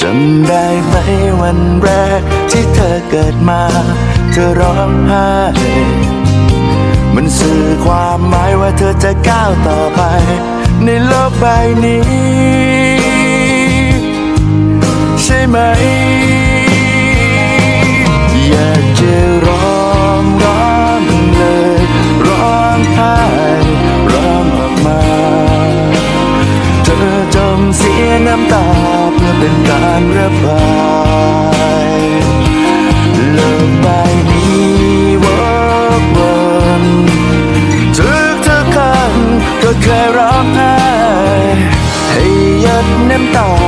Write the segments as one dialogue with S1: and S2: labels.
S1: จำได้ไหมวันแรกที่เธอเกิดมา เธอร้องไห้มันสื่อความหมายว่าเธอจะก้าวต่อไป ในโลกใบนี้ ใช่ไหม อยากจะร้องร้องเลย ร้องไห้ร้องออกมา เธอจงเสียน้ำตา องไห้ให้หยัดน้ำตา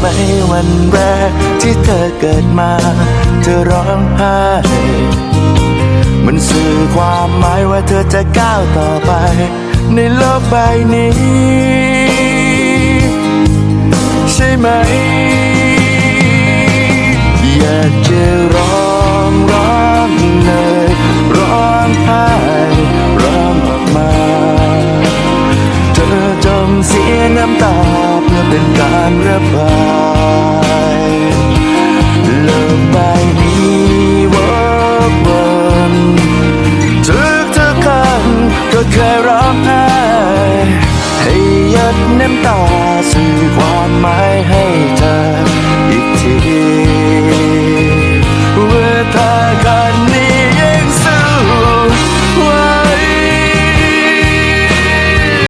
S1: ไหมวันแรกที่เธอเกิดมา เธอร้องไห้มันสื่อความหมายว่าเธอจะก้าวต่อไป ในโลกใบนี้ ใช่ไหม อยากจะร้องร้องเลยร้องไห้ร้องออกมา เธอจมเสียน้ำตา เป็นการระบายเลิกไปมีวักวนถึกเธอกันก็แค่ร้องไห้ให้ยัดน้ำตาสื่อความหมาย